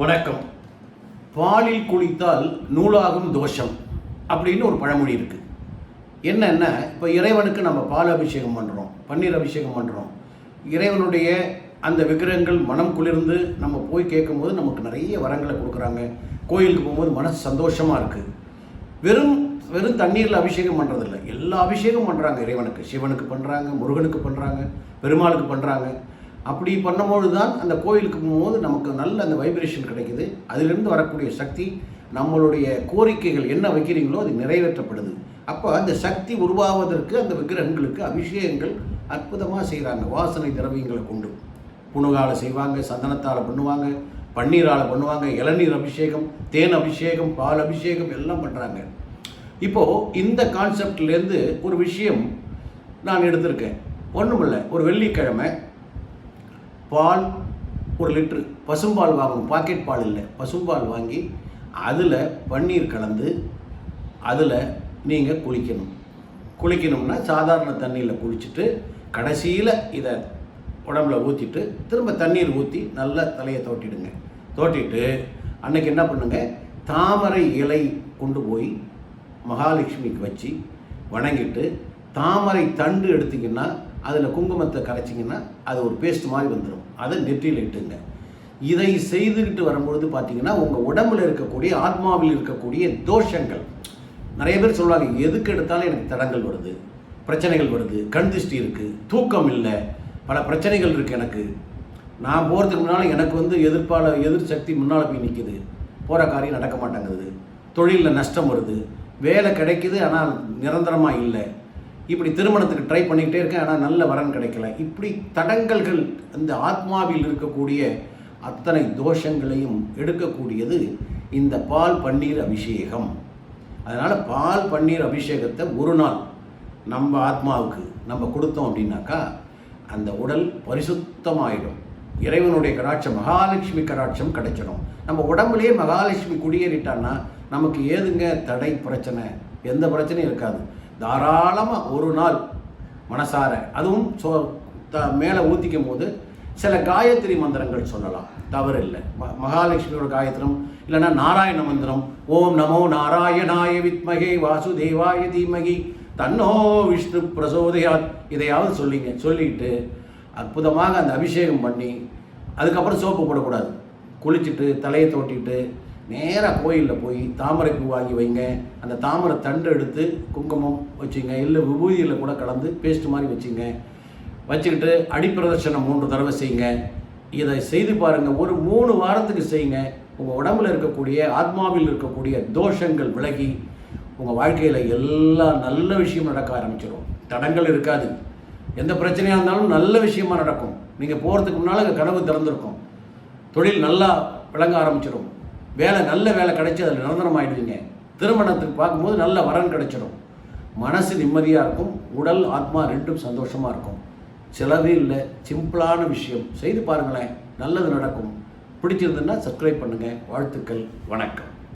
வணக்கம். பாலில் குளித்தால் நூலாகும் தோஷம் அப்படின்னு ஒரு பழமொழி இருக்குது என்னென்ன இப்போ இறைவனுக்கு நம்ம பால் அபிஷேகம் பண்ணுறோம் பன்னீர் அபிஷேகம் பண்ணுறோம் இறைவனுடைய அந்த விக்கிரகங்கள் மனம் குளிர்ந்து நம்ம போய் கேட்கும்போது நமக்கு நிறைய வரங்களை கொடுக்குறாங்க. கோயிலுக்கு போகும்போது மனசு சந்தோஷமாக இருக்குது வெறும் வெறும் தண்ணீரில் அபிஷேகம் பண்ணுறதில்ல எல்லா அபிஷேகம் பண்ணுறாங்க இறைவனுக்கு. சிவனுக்கு பண்ணுறாங்க முருகனுக்கு பண்ணுறாங்க பெருமாளுக்கு பண்ணுறாங்க அப்படி பண்ணும்போது தான் அந்த கோயிலுக்கு போகும்போது நமக்கு நல்ல அந்த வைப்ரேஷன் கிடைக்குது. அதிலிருந்து வரக்கூடிய சக்தி நம்மளுடைய கோரிக்கைகள் என்ன வைக்கிறீங்களோ அது நிறைவேற்றப்படுது. அப்போ அந்த சக்தி உருவாவதற்கு அந்த விக்கிரகங்களுக்கு அபிஷேகங்கள் அற்புதமாக செய்கிறாங்க வாசனை திரவியங்களை கொண்டு. புணுகால் செய்வாங்க சந்தனத்தால் பண்ணுவாங்க பன்னீரால் பண்ணுவாங்க இளநீர் அபிஷேகம் தேன் அபிஷேகம் பால் அபிஷேகம் எல்லாம் பண்ணுறாங்க இப்போது இந்த கான்செப்ட்லேருந்து ஒரு விஷயம் நான் எடுத்திருக்கேன். ஒன்றுமில்லை ஒரு வெள்ளிக்கிழமை பால் ஒரு லிட்ரு. பசும்பால் வாங்கணும் பாக்கெட் பால் இல்லை. பசும்பால் வாங்கி அதில் பன்னீர் கலந்து அதில் நீங்கள் குளிக்கணும். குளிக்கணும்னா சாதாரண தண்ணியில் குளிச்சுட்டு கடைசியில் இதை உடம்புல ஊற்றிட்டு திரும்ப தண்ணீர் ஊற்றி நல்லா தலையை தோட்டிடுங்க. தோட்டிட்டு அன்னைக்கு என்ன பண்ணுங்க? தாமரை இலை கொண்டு போய் மகாலட்சுமிக்கு வச்சு வணங்கிட்டு தாமரை தண்டு எடுத்திங்கன்னா அதில் குங்குமத்தை கரைச்சிங்கன்னா அது ஒரு பேஸ்ட் மாதிரி வந்துடும் அதை நெற்றியில் இட்டுங்க. இதை செய்துக்கிட்டு வரும்பொழுது பார்த்தீங்கன்னா உங்கள் உடம்புல இருக்கக்கூடிய ஆத்மாவில் இருக்கக்கூடிய தோஷங்கள். நிறைய பேர் சொல்லுவாங்க எதுக்கு எடுத்தாலும் எனக்கு தடங்கள் வருது பிரச்சனைகள் வருது கண் திருஷ்டி இருக்குது தூக்கம் இல்லை பல பிரச்சனைகள் இருக்குது எனக்கு. நான் போகிறதுக்கு முன்னால் எனக்கு வந்து எதிர்ப்பால் எதிர் சக்தி முன்னால் போய் நிற்கிது போகிற காரியம் நடக்க மாட்டேங்குது. தொழிலில் நஷ்டம் வருது. வேலை கிடைக்குது ஆனால் நிரந்தரமாக இல்லை. இப்படி திருமணத்துக்கு ட்ரை பண்ணிக்கிட்டே இருக்கேன் ஆனால் நல்ல வரன் கிடைக்கல. இப்படி தடங்கல்கள் இந்த ஆத்மாவில் இருக்கக்கூடிய அத்தனை தோஷங்களையும் எடுக்கக்கூடியது இந்த பால் பன்னீர் அபிஷேகம். அதனால் பால் பன்னீர் அபிஷேகத்தை ஒரு நாள் நம்ம ஆத்மாவுக்கு நம்ம கொடுத்தோம் அப்படின்னாக்கா அந்த உடல் பரிசுத்தமாயிடும். இறைவனுடைய கடாட்சம் மகாலட்சுமி கடாட்சம் கிடைச்சிடும். நம்ம உடம்புலேயே மகாலட்சுமி குடியேறிட்டான்னா நமக்கு ஏதுங்க தடை பிரச்சனை? எந்த பிரச்சனையும் இருக்காது. தாராளமாக ஒரு நாள் மனசார அதுவும் சோ த மேலே ஊற்றிக்கும் போது சில காயத்ரி மந்திரங்கள் சொல்லலாம். தவறு இல்லை ம- மகாலட்சுமியோட காயத்திரம் இல்லைன்னா நாராயண மந்திரம் ஓம் நமோ நாராயணாய வித்மகே வாசுதேவாய தீமகி தன்னோ விஷ்ணு பிரசோதயாத் இதையாவது சொல்லிங்க. சொல்லிட்டு அற்புதமாக அந்த அபிஷேகம் பண்ணி அதுக்கப்புறம் சோப்பு போடக்கூடாது. குளிச்சுட்டு தலையை தோட்டிட்டு நேராக கோயிலில் போய் தாமரை பூ வாங்கி வைங்க. அந்த தாமரை தண்டு எடுத்து குங்குமம் வச்சுங்க. இல்லை விபூதியில் கூட கலந்து பேஸ்ட் மாதிரி வச்சுங்க. வச்சுக்கிட்டு அடிப்பிரதர்ஷனம் மூன்று தடவை செய்யுங்க. இதை செய்து பாருங்கள் ஒரு மூணு வாரத்துக்கு செய்யுங்க. உங்கள் உடம்புல இருக்கக்கூடிய ஆத்மாவில் இருக்கக்கூடிய தோஷங்கள் விலகி உங்கள் வாழ்க்கையில் எல்லா நல்ல விஷயம் நடக்க ஆரம்பிச்சிடும் தடங்கள் இருக்காது. எந்த பிரச்சனையாக இருந்தாலும் நல்ல விஷயமா நடக்கும். நீங்கள் போகிறதுக்கு முன்னால் அங்கே கனவு திறந்திருக்கும். தொழில் நல்லா விளங்க ஆரம்பிச்சிடும் வேலை நல்ல வேலை கிடைச்சி அதில் நிரந்தரம் ஆயிடுவீங்க திருமணத்துக்கு பார்க்கும்போது நல்ல வரன் கிடைச்சிடும் மனசு நிம்மதியாக இருக்கும் உடல் ஆத்மா ரெண்டும் சந்தோஷமாக இருக்கும். செலவே இல்லை சிம்பிளான விஷயம். செய்து பாருங்களேன் நல்லது நடக்கும். பிடிச்சிருந்துன்னா சப்ஸ்கிரைப் பண்ணுங்கள் வாழ்த்துக்கள் வணக்கம்.